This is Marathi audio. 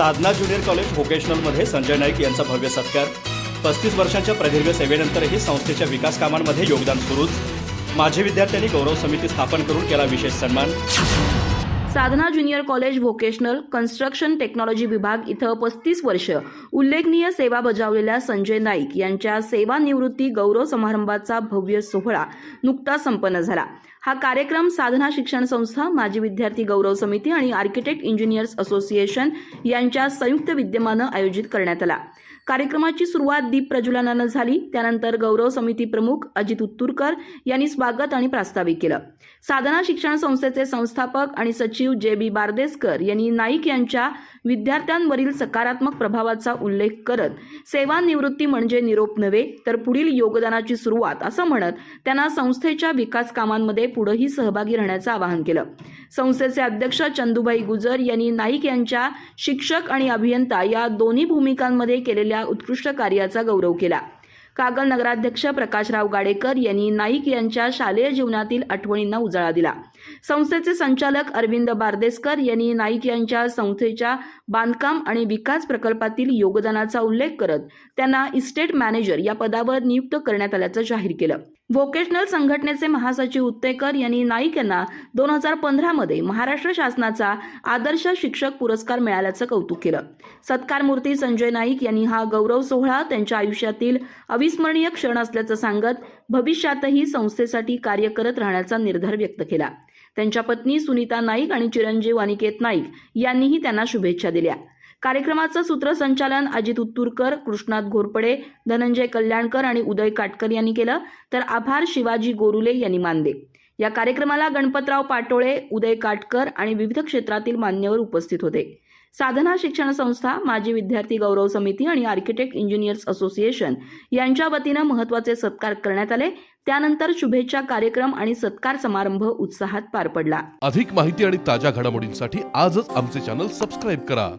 साधना ज्युनियर कॉलेज व्होकेशनलमध्ये संजय नाईक यांचा भव्य सत्कार. पस्तीस वर्षांच्या प्रदीर्घ सेवेनंतरही संस्थेच्या विकास कामांमध्ये योगदान सुरूच. माझे विद्यार्थ्यांनी गौरव समिती स्थापन करून केला विशेष सन्मान. Sadhana junior college vocational construction technology विभाग इथं पस्तीस वर्ष उल्लेखनीय सेवा बजावलेल्या संजय नाईक यांच्या सेवानिवृत्ती गौरव समारंभाचा भव्य सोहळा नुकताच संपन्न झाला. हा कार्यक्रम साधना शिक्षण संस्था माजी विद्यार्थी गौरव समिती आणि आर्किटेक्ट इंजिनियर्स असोसिएशन यांच्या संयुक्त विद्यमानं आयोजित करण्यात आला. कार्यक्रमाची सुरुवात दीप प्रज्वलनानं झाली. त्यानंतर गौरव समिती प्रमुख अजित उत्तुरकर यांनी स्वागत आणि प्रास्ताविक केलं. साधना शिक्षण संस्थेचे संस्थापक आणि सचिव जे बी बारदेसकर यांनी नाईक यांच्या विद्यार्थ्यांवरील सकारात्मक प्रभावाचा उल्लेख करत सेवानिवृत्ती म्हणजे निरोप नव्हे तर पुढील योगदानाची सुरुवात असं म्हणत त्यांना संस्थेच्या विकास कामांमध्ये पुढेही सहभागी राहण्याचं आवाहन केलं. संस्थेचे अध्यक्ष चंदुबाई गुजर यांनी नाईक यांच्या शिक्षक आणि अभियंता या दोन्ही भूमिकांमध्ये केलेल्या उत्कृष्ट कार्याचा गौरव केला. कागल नगराध्यक्ष प्रकाशराव गाडेकर यांनी नाईक यांच्या शालेय जीवनातील आठवणींना उजाळा दिला. संस्थेचे संचालक अरविंद बारदेसकर यांनी नाईक यांच्या संस्थेच्या बांधकाम आणि विकास प्रकल्पातील योगदानाचा उल्लेख करत त्यांना इस्टेट मॅनेजर या पदावर नियुक्त करण्यात आल्याचं जाहीर केलं. व्होकेशनल संघटनेचे महासचिव उत्तेकर यांनी नाईक यांना दोन हजार पंधरामध्ये महाराष्ट्र शासनाचा आदर्श शिक्षक पुरस्कार मिळाल्याचं कौतुक केलं. सत्कारमूर्ती संजय नाईक यांनी हा गौरव सोहळा त्यांच्या आयुष्यातील अविस्मरणीय क्षण असल्याचं सांगत भविष्यातही संस्थेसाठी कार्य करत राहण्याचा निर्धार व्यक्त केला. त्यांच्या पत्नी सुनीता नाईक आणि चिरंजीव अनिकेत नाईक यांनीही त्यांना शुभेच्छा दिल्या. कार्यक्रमाचं सूत्रसंचालन अजित उत्तुरकर कृष्णात घोरपडे धनंजय कल्याणकर आणि उदय काटकर यांनी केलं. तर आभार शिवाजी गोरुले यांनी मानले. या कार्यक्रमाला गणपतराव पाटोळे उदय काटकर आणि विविध क्षेत्रातील मान्यवर उपस्थित होते. साधना शिक्षण संस्था माजी विद्यार्थी गौरव समिती आणि आर्किटेक्ट इंजिनियर्स असोसिएशन यांच्या वतीनं महत्त्वाचे सत्कार करण्यात आले. त्यानंतर शुभेच्छा कार्यक्रम आणि सत्कार समारंभ उत्साहात पार पडला. अधिक माहिती आणि ताज्या घडामोडींसाठी आजच आमचे चॅनल सबस्क्राईब करा.